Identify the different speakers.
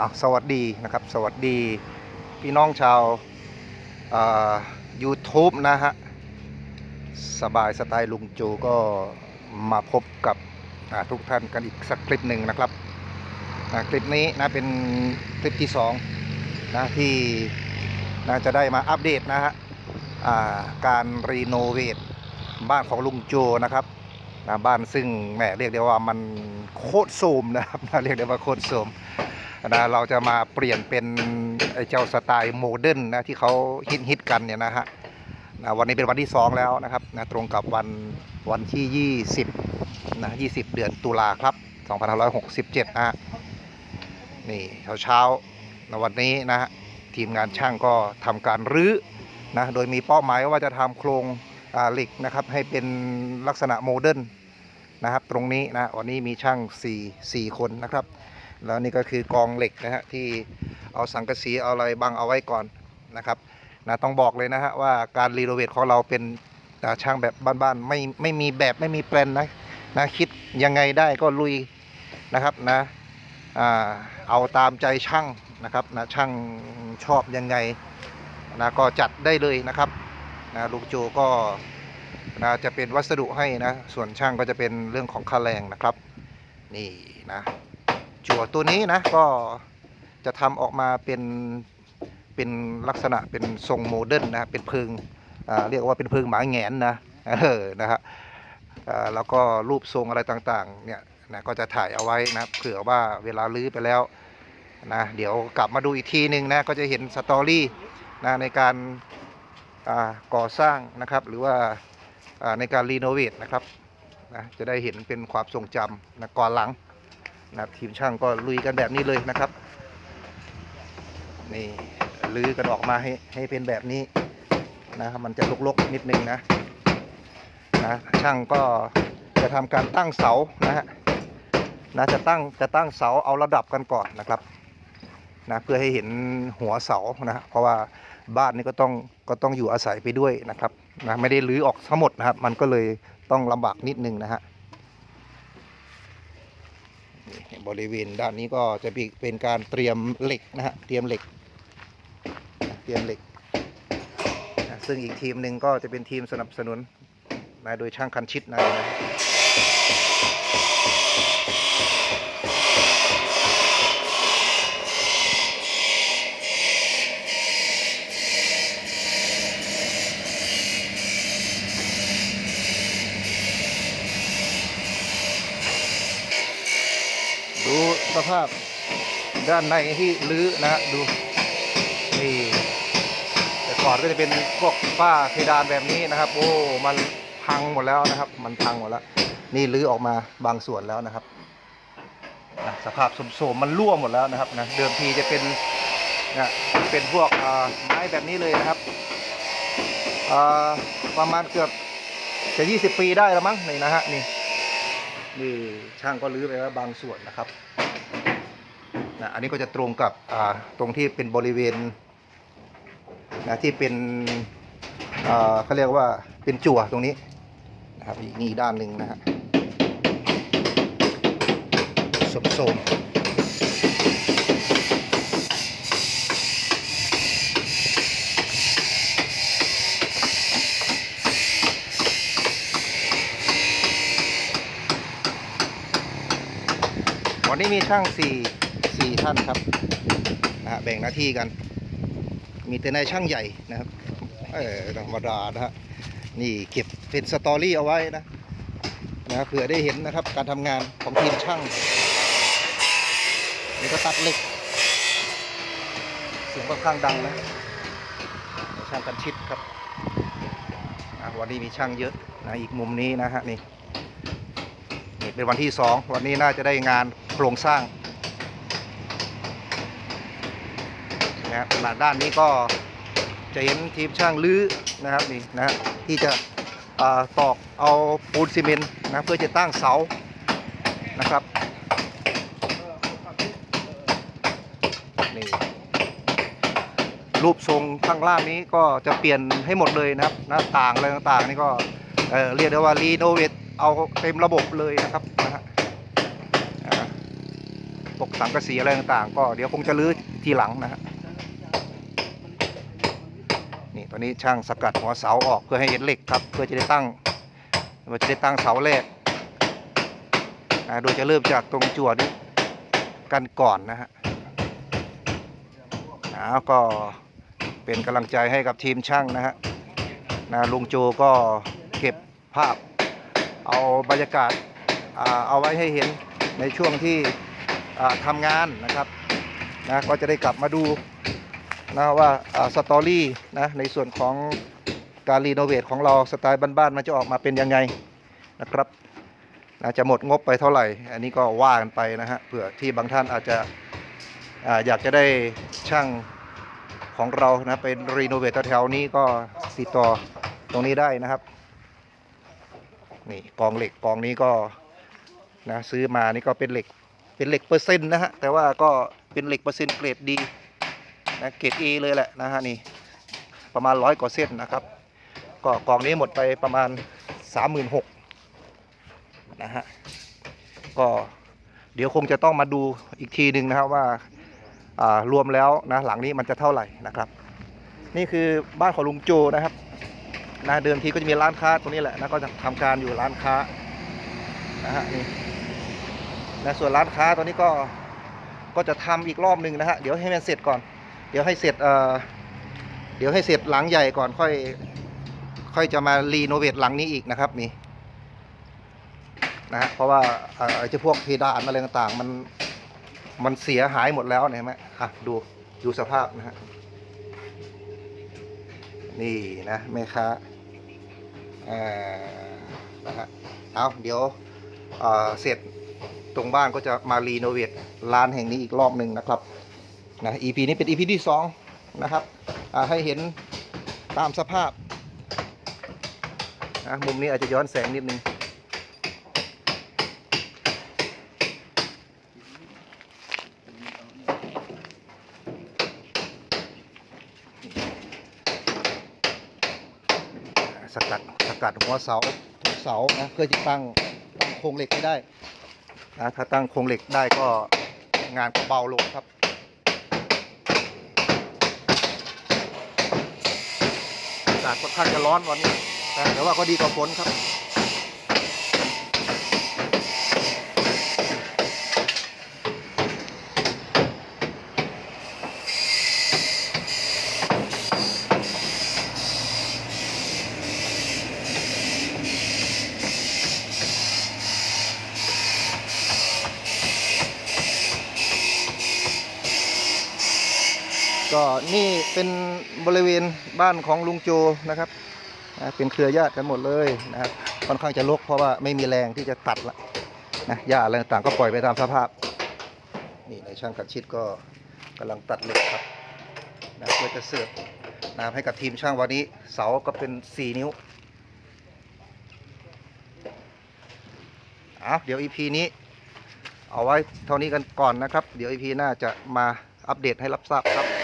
Speaker 1: อะสวัสดีนะครับ สวัสดีพี่น้องชาวยูทูบนะฮะ สบายสไตล์ลุงจูก็มาพบกับทุกท่านกันอีกสักคลิปหนึ่งนะครับคลิปนี้นะเป็นคลิปที่สองนะที่นะจะได้มาอัปเดตนะฮะการรีโนเวทบ้านของลุงโจนะครับนะบ้านซึ่งแหมเรียกได้ว่ามันโคตรโสมนะครับนะเรียกได้ว่าโคตรโสม นะเราจะมาเปลี่ยนเป็นไอ้เจ้าสไตล์โมเดิร์นนะที่เขาฮิตฮิตกันเนี่ยนะฮะนะวันนี้เป็นวันที่ 2 แล้วนะครับนะตรงกับวันวันที่ 20นะ20 เดือนตุลาครับ 2567นะฮะนี่เช้าเช้านะวันนี้นะฮะทีมงานช่างก็ทำการรื้อนะโดยมีเป้าหมายว่าจะทำโครงเหล็กนะครับให้เป็นลักษณะโมเดิร์นนะครับตรงนี้นะวันนี้มีช่าง 4 4 คนนะครับ แล้วนี่ก็คือกองเหล็กนะฮะที่เอาสังกะสีเอาอะไรบังเอาไว้ก่อนนะครับนะต้องบอกเลยนะฮะว่าการรีโนเวทของเราเป็นอ่ช่างแบบบ้านๆไม่ไม่มีแบบไม่มีแปลนนะนะคิดยังไงได้ก็ลุยนะครับนะอ่าเอาตามใจช่างนะครับนะช่างชอบยังไงนะก็จัดได้เลยนะครับนะลูกโจก็นะจะเป็นวัสดุให้นะส่วนช่างก็จะเป็นเรื่องของค่าแรงนะครับ นี่นะ จั่วตัวนี้นะก็จะทำออกมาเป็นเป็นลักษณะเป็นทรงโมเดิร์นนะเป็นเพิงอ่าเรียกว่าเป็นเพิงหมาแงนนะเออนะฮะแล้วก็รูปทรงอะไรต่างๆเนี่ยนะก็จะถ่ายเอาไว้นะเผื่อว่าเวลาลื้อไปแล้วนะเดี๋ยวกลับมาดูอีกทีหนึ่งนะก็จะเห็นสตอรี่นะในการก่อสร้างนะครับหรือว่าในการรีโนเวทนะครับนะจะได้เห็นเป็นความทรงจำนะก่อนหลัง นะทีมช่างก็ลุยกันแบบนี้เลยนะครับนี่ลื้อกันออกมาให้ให้เป็นแบบนี้นะครับมันจะลกๆนิดนึงนะนะช่างก็จะทำการตั้งเสานะฮะนะจะตั้งจะตั้งเสาเอาระดับกันก่อนนะครับนะเพื่อให้เห็นหัวเสานะฮะเพราะว่าบ้านนี้ก็ต้องก็ต้องอยู่อาศัยไปด้วยนะครับนะไม่ได้รื้อออกทั้งหมดนะครับ มันก็เลยต้องลำบากนิดนึงนะฮะ บริเวณด้านนี้ก็จะเป็นการเตรียมเหล็กนะฮะเตรียมเหล็ก เตรียมเหล็ก ซึ่งอีกทีมหนึ่งก็จะเป็นทีมสนับสนุนนะโดยช่างคันชิดนะ สภาพด้านในที่ลื้อนะดูนี่แต่ก่อนก็จะเป็นพวกฝ้าเพดานแบบนี้นะครับ โอ้มันพังหมดแล้วนะครับ มันพังหมดแล้ว นี่รื้อออกมาบางส่วนแล้วนะครับสภาพโสมๆมันรั่วหมดแล้วนะครับนะเดิมทีจะเป็นนะเป็นพวกอ่าไม้แบบนี้เลยนะครับประมาณเกือบจะ20 ปีได้แล้วมั้งนี่นะฮะนี่นี่ช่างก็รื้อไปแล้วบางส่วนนะครับ นะอันนี้ก็จะตรงกับตรงที่เป็นบริเวณนะที่เป็นเขาเรียกว่าเป็นจั่วตรงนี้นะครับอีกนี่ด้านหนึ่งนะฮะสมสมวันนี้มีช่างสี่ สี่ท่านครับนะฮะแบ่งหน้าที่กัน มีแต่นายช่างใหญ่นะครับเออธรรมดานะฮะนี่เก็บเป็นสตอรี่เอาไว้นะนะเผื่อได้เห็นนะครับการทำงานของทีมช่างนี่ก็ตัดเหล็ก เสียงค่อนข้างดังนะช่างกันชิดครับวันนี้มีช่างเยอะนะอีกมุมนี้นะฮะนี่นี่เป็นวันที่สองวันนี้น่าจะได้งานโครงสร้าง นะครับขนาดด้านนี้ก็จะเห็นทีมช่างลื้อนะครับนี่นะฮะที่จะอตอกเอาปูนซีเมนต์นะเพื่อจะตั้งเสานะครับนี่รูปทรงข้างล่างนี้ก็จะเปลี่ยนให้หมดเลยนะครับ หน้าต่างอะไรต่างๆนี่ก็เเรียกได้ว่ารีโนเวทเอาเต็มระบบเลยนะครับนะฮะอ่าพวกสังกะสีอะไรต่างๆ ก็เดี๋ยวคงจะรื้อทีหลังนะฮะ นี่ตอนนี้ช่างสกัดหัวเสาออกเพื่อให้เห็นเหล็กครับ เพื่อจะได้ตั้งเพื่อจะได้ตั้งเสาแรกโดยจะเริ่มจากตรงจั่วนี้กันก่อนนะฮะแล้วก็เป็นกำลังใจให้กับทีมช่างนะฮะนะลุงโจก็เก็บภาพ เอาบรรยากาศเอาไว้ให้เห็นในช่วงที่ทำงานนะครับนะก็จะได้กลับมาดู นะว่าสตอรี่นะในส่วนของการรีโนเวทของเราสไตล์บ้านๆมันจะออกมาเป็นยังไงนะครับนะจะหมดงบไปเท่าไหร่ อันนี้ก็ว่ากันไปนะฮะเผื่อที่บางท่านอาจจะออยากจะได้ช่างของเรานะเป็นรีโนเวทแถวๆนี้ก็ติดต่อตรงนี้ได้นะครับนี่กองเหล็กกองนี้ก็นะซื้อมานี่ก็เป็นเหล็กเป็นเหล็กเปอร์เซ็นต์นะฮะแต่ว่าก็เป็นเหล็กเปอร์เซ็นต์เกรดดี นะเกรด A เลยแหละนะฮะนี่ประมาณร้อยกว่าเส้นนะครับ ก็กองนี้หมดไปประมาณ 36,000นะฮะก็เดี๋ยวคงจะต้องมาดูอีกทีหนึ่งนะครับว่าารวมแล้วนะหลังนี้มันจะเท่าไหร่นะครับ นี่คือบ้านของลุงโจนะครับนะเดิมทีก็จะมีร้านค้าตรงนี้แหละนะก็จะทำการอยู่ร้านค้านะฮะนี่นะส่วนร้านค้าตอนนี้ก็ก็จะทำอีกรอบหนึ่งนะฮะเดี๋ยวให้มันเสร็จก่อน เดี๋ยวให้เสร็จเอ่อเดี๋ยวให้เสร็จหลังใหญ่ก่อนค่อยค่อยจะมารีโนเวทหลังนี้อีกนะครับนี่นะฮะเพราะว่าไอ้เจ้าพวกเพดานอะไรต่างๆ มันมันเสียหายหมดแล้วเนี่ยเห็นไหมอะดูดูสภาพนะฮะนี่นะแม่ค้าอ่านะฮะเอาเดี๋ยวเอ่อเสร็จตรงบ้านก็จะมารีโนเวทร้านแห่งนี้อีกรอบหนึ่งนะครับ นะ EP นี้เป็น EP ที่สองนะครับให้เห็นตามสภาพนะมุมนี้อาจจะย้อนแสงนิดนึงสกัดสกัดหัวเสาทุกเสานะเพื่อจะตั้งตั้งโครงเหล็กให้ได้นะถ้าตั้งโครงเหล็กได้ก็งานก็เบาลงครับอากาศค่อนข้างจะร้อนวันนี้แต่ว่าก็ดีกว่าฝนครับ ก็นี่เป็นบริเวณบ้านของลุงโจนะครับเป็นเครือญาติกันหมดเลยนะครับค่อนข้างจะรกเพราะว่าไม่มีแรงที่จะตัดละนะหญ้าอะไรต่างก็ปล่อยไปตามสภาพ นี่ในช่างขัดชิดก็กำลังตัดเหล็กครับนะเพื่อจะเสิร์ฟนะครับให้กับทีมช่างวันนี้ เสาก็เป็น 4 นิ้วอะเดี๋ยว EP นี้ เอาไว้เท่านี้กันก่อนนะครับ เดี๋ยว EP หน้าจะมาอัปเดตให้รับทราบครับ